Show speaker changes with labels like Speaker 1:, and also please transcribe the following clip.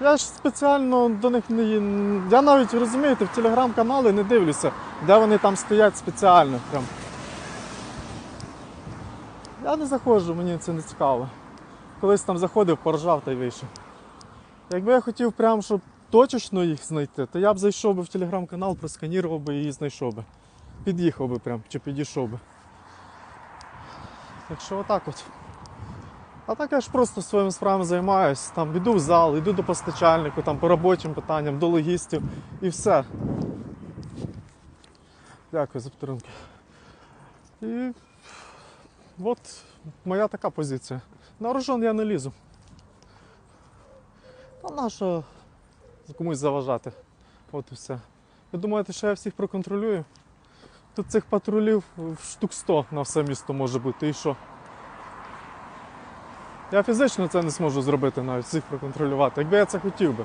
Speaker 1: Я ж спеціально до них не. Я навіть розумієте, в телеграм-канали не дивлюся, де вони там стоять спеціально. Прям. Я не заходжу, мені це не цікаво. Колись там заходив, поржав та й вийшов. Якби я хотів прям, щоб точечно їх знайти, то я б зайшов би в телеграм-канал, просканірував би і знайшов би. Під'їхав би прям, чи підійшов би. Так що отак от. А так я ж просто своїми справами займаюся. Там іду в зал, іду до постачальнику, там по робочим питанням, до логістів і все. Дякую за підтримки. І от моя така позиція. На рожон я не лізу. Та нащо комусь заважати? От і все. Ви думаєте, що я всіх проконтролюю? Тут цих патрулів штук 100 на все місто може бути. І що? Я фізично це не зможу зробити навіть всіх проконтролювати, якби я це хотів би.